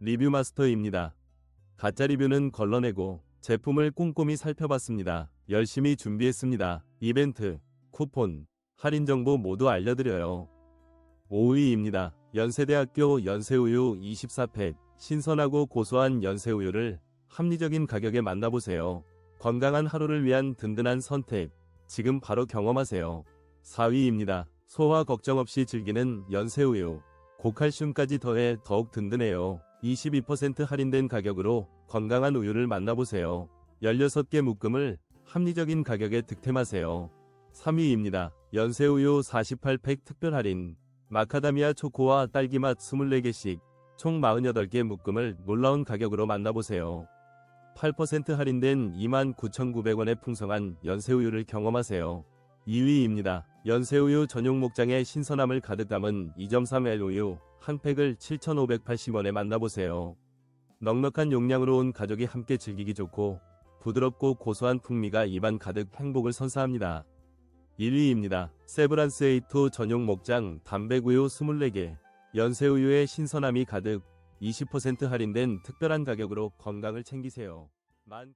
리뷰 마스터입니다. 가짜 리뷰는 걸러내고 제품을 꼼꼼히 살펴봤습니다. 열심히 준비했습니다. 이벤트, 쿠폰, 할인 정보 모두 알려드려요. 5위입니다. 연세대학교 연세우유 24팩 신선하고 고소한 연세우유를 합리적인 가격에 만나보세요. 건강한 하루를 위한 든든한 선택 지금 바로 경험하세요. 4위입니다. 소화 걱정 없이 즐기는 연세우유 고칼슘까지 더해 더욱 든든해요. 22% 할인된 가격으로 건강한 우유를 만나보세요. 16개 묶음을 합리적인 가격에 득템하세요. 3위입니다. 연세우유 48팩 특별 할인 마카다미아 초코와 딸기맛 24개씩 총 48개 묶음을 놀라운 가격으로 만나보세요. 8% 할인된 29,900원의 풍성한 연세우유를 경험하세요. 2위입니다. 연세우유 전용 목장의 신선함을 가득 담은 2.3L 우유 한 팩을 7,580원에 만나보세요. 넉넉한 용량으로 온 가족이 함께 즐기기 좋고 부드럽고 고소한 풍미가 입안 가득 행복을 선사합니다. 1위입니다. 세브란스 에이토 전용 목장 담백우유 24개 연세우유의 신선함이 가득 20% 할인된 특별한 가격으로 건강을 챙기세요. 만